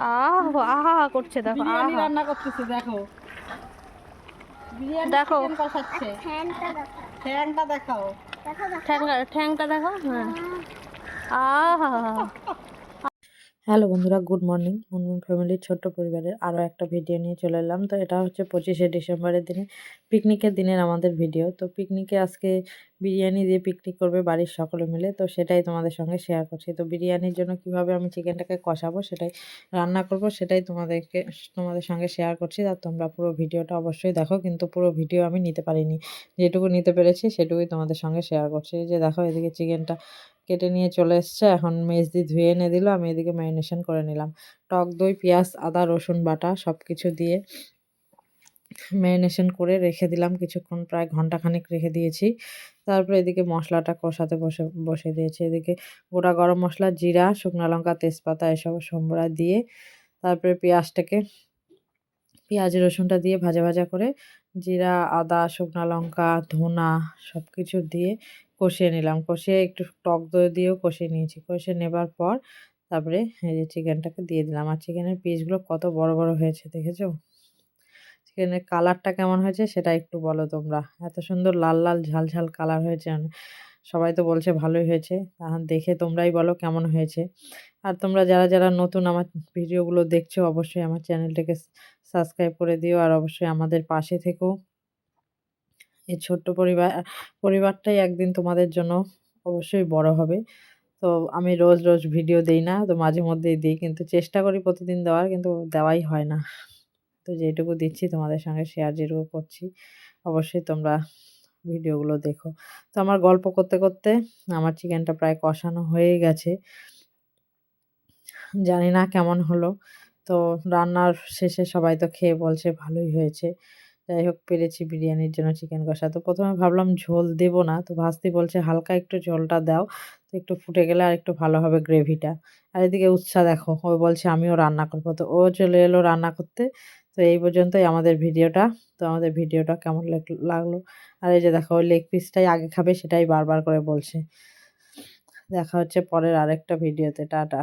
আহ আহা করছে দেখো বিরিয়ানি রান্না করতেছে দেখো। বিরিয়ানি দেখো। চিকেন কষাচ্ছে। ঠ্যাংটা দেখাও। ঠ্যাংটা ঠ্যাংটা দেখো হ্যাঁ। আহা। হ্যালো বন্ধুরা, গুড মর্নিং। মুনমুন ফ্যামিলির ছোট্ট পরিবারের আরও একটা ভিডিও নিয়ে চলে এলাম। তো এটা হচ্ছে পঁচিশে ডিসেম্বরের দিনে পিকনিকের দিনের আমাদের ভিডিও। তো পিকনিকে আজকে বিরিয়ানি দিয়ে পিকনিক করবে বাড়ির সকলে মিলে। তো সেটাই তোমাদের সঙ্গে শেয়ার করছি। তো বিরিয়ানির জন্য কীভাবে আমি চিকেনটাকে কষাবো সেটাই রান্না করব, সেটাই তোমাদেরকে, তোমাদের সঙ্গে শেয়ার করছি। আর তোমরা পুরো ভিডিওটা অবশ্যই দেখো, কিন্তু পুরো ভিডিও আমি নিতে পারিনি। যেটুকু নিতে পেরেছি সেটুকুই তোমাদের সঙ্গে শেয়ার করছি। যে দেখো, এদিকে চিকেনটা কেটে নিয়ে চলে এসছে। এখন মেজদি ধুয়ে এনে দিল, আমি এদিকে ম্যারিনেশন করে নিলাম। টক দই, পেঁয়াজ, আদা, রসুন বাটা সব কিছু দিয়ে ম্যারিনেশন করে রেখে দিলাম। কিছুক্ষণ প্রায় ঘন্টাখানেক রেখে দিয়েছি। তারপরে এদিকে মশলাটা কষাতে বসে বসে দিয়েছি। এদিকে গোটা গরম মশলা, জিরা, শুকনো লঙ্কা, তেজপাতা এসব সম্বরা দিয়ে তারপরে পেঁয়াজটাকে, পেঁয়াজ রসুনটা দিয়ে ভাজা ভাজা করে জিরা, আদা, শুকনো লঙ্কা, ধনা সব কিছু দিয়ে কষিয়ে নিলাম। কষিয়ে একটু টক দই দিয়েও কষিয়ে নিয়েছি। কষিয়ে নেবার পর তারপরে এই যে চিকেনটাকে দিয়ে দিলাম। আর চিকেনের পিসগুলো কত বড় বড় হয়েছে দেখেছ? চিকেনের কালারটা কেমন হয়েছে সেটা একটু বলো তোমরা। এত সুন্দর লাল লাল, ঝাল ঝাল কালার হয়েছে। মানে সবাই তো বলছে ভালোই হয়েছে। তাহলে দেখে তোমরাই বলো কেমন হয়েছে। আর তোমরা যারা যারা নতুন আমার ভিডিওগুলো দেখছ, অবশ্যই আমার চ্যানেলটাকে সাবস্ক্রাইব করে দিও আর অবশ্যই আমাদের পাশে থেকো। এই ছোট্ট পরিবার পরিবারটাই একদিন তোমাদের জন্য অবশ্যই বড় হবে। তো আমি রোজ রোজ ভিডিও দেই না, তো মাঝে মধ্যেই দিই কিন্তু চেষ্টা করি প্রতিদিন দেওয়ার কিন্তু দেওয়াই হয় না। তো যেটুকু দিচ্ছি তোমাদের সঙ্গে শেয়ার যেটুকু করছি, অবশ্যই তোমরা ভিডিওগুলো দেখো। তো আমার গল্প করতে করতে আমার চিকেনটা প্রায় কষানো হয়ে গেছে। জানি না কেমন হলো। তো রান্নার শেষে সবাই তো খেয়ে বলছে ভালোই হয়েছে। যাই হোক, পেরেছি বিরিয়ানির জন্য চিকেন কষা। তো প্রথমে ভাবলাম ঝোল দেব না, তো ভাস্তি বলছে হালকা একটু ঝোলটা দাও, তো একটু ফুটে গেলে আর একটু ভালো হবে গ্রেভিটা। আর এদিকে উৎসাহ দেখো, ও বলছে আমিও রান্না করব। তো ও চলে এলো রান্না করতে। তো এই পর্যন্তই আমাদের ভিডিওটা। তো আমাদের ভিডিওটা কেমন লাগ- লাগল? আর এই যে দেখো, ওই লেগ পিসটাই আগে খাবে সেটাই বারবার করে বলছে। দেখা হচ্ছে পরের আরেকটা ভিডিওতে। টাটা।